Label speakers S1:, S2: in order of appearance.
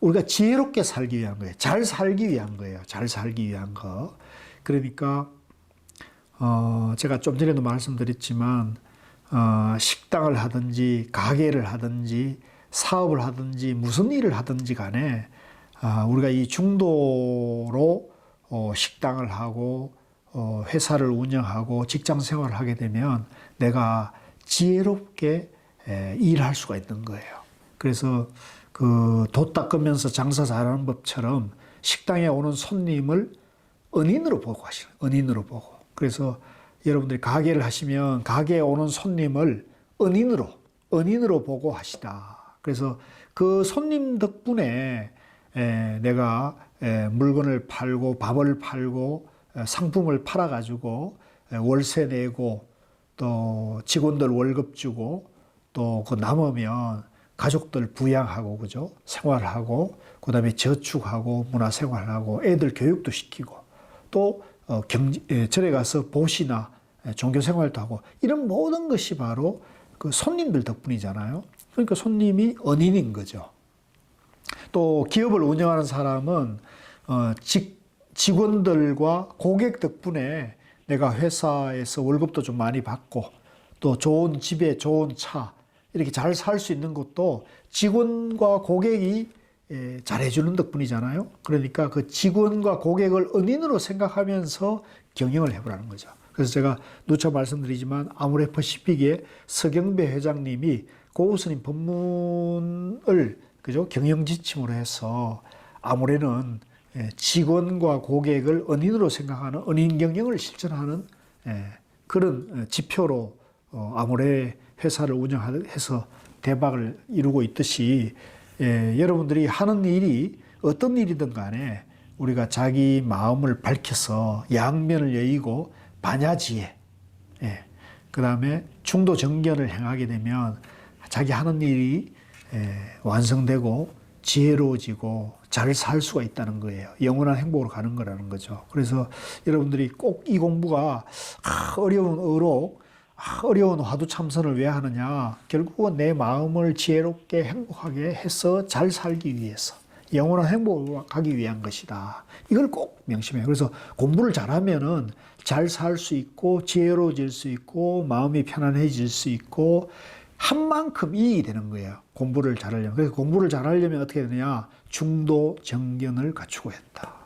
S1: 우리가 지혜롭게 살기 위한 거예요. 잘 살기 위한 거예요. 잘 살기 위한 거. 그러니까 어, 제가 좀 전에도 말씀드렸지만 어, 식당을 하든지 가게를 하든지 사업을 하든지 무슨 일을 하든지 간에 아, 우리가 이 중도로 어, 식당을 하고 어, 회사를 운영하고 직장 생활을 하게 되면 내가 지혜롭게 에, 일할 수가 있는 거예요. 그래서 그돛 닦으면서 장사 잘하는 법처럼 식당에 오는 손님을 은인으로 보고 하시는 은인으로 보고 그래서 여러분들이 가게를 하시면 가게에 오는 손님을 은인으로 은인으로 보고 하시다. 그래서 그 손님 덕분에 에, 내가 에, 물건을 팔고 밥을 팔고 에, 상품을 팔아 가지고 월세 내고 또 직원들 월급 주고 또 그 남으면 가족들 부양하고 그죠 생활하고 그다음에 저축하고 문화 생활하고 애들 교육도 시키고 또 어, 에, 절에 가서 보시나 에, 종교 생활도 하고 이런 모든 것이 바로 그 손님들 덕분이잖아요. 그러니까 손님이 은인인 거죠. 또 기업을 운영하는 사람은 어, 직, 직원들과 고객 덕분에 내가 회사에서 월급도 좀 많이 받고 또 좋은 집에 좋은 차 이렇게 잘 살 수 있는 것도 직원과 고객이 에, 잘해주는 덕분이잖아요. 그러니까 그 직원과 고객을 은인으로 생각하면서 경영을 해보라는 거죠. 그래서 제가 누차 말씀드리지만 아모레퍼시픽의 서경배 회장님이 고우스님 법문을 그죠 경영 지침으로 해서 아모레는 예, 직원과 고객을 은인으로 생각하는 은인 경영을 실천하는 예, 그런 어, 지표로 어, 아모레 회사를 운영해서 대박을 이루고 있듯이 예, 여러분들이 하는 일이 어떤 일이든 간에 우리가 자기 마음을 밝혀서 양면을 여의고 반야지혜 예, 그 다음에 중도 정견을 행하게 되면 자기 하는 일이 예, 완성되고 지혜로워지고 잘 살 수가 있다는 거예요. 영원한 행복으로 가는 거라는 거죠. 그래서 여러분들이 꼭 이 공부가 아, 어려운 어록, 아, 어려운 화두 참선을 왜 하느냐? 결국은 내 마음을 지혜롭게 행복하게 해서 잘 살기 위해서 영원한 행복을 가기 위한 것이다. 이걸 꼭 명심해요. 그래서 공부를 잘하면은 잘 살 수 있고 지혜로워질 수 있고 마음이 편안해질 수 있고 한 만큼 이익이 되는 거예요. 공부를 잘하려면. 그래서 공부를 잘하려면 어떻게 되느냐? 중도 정견을 갖추고 했다. 네.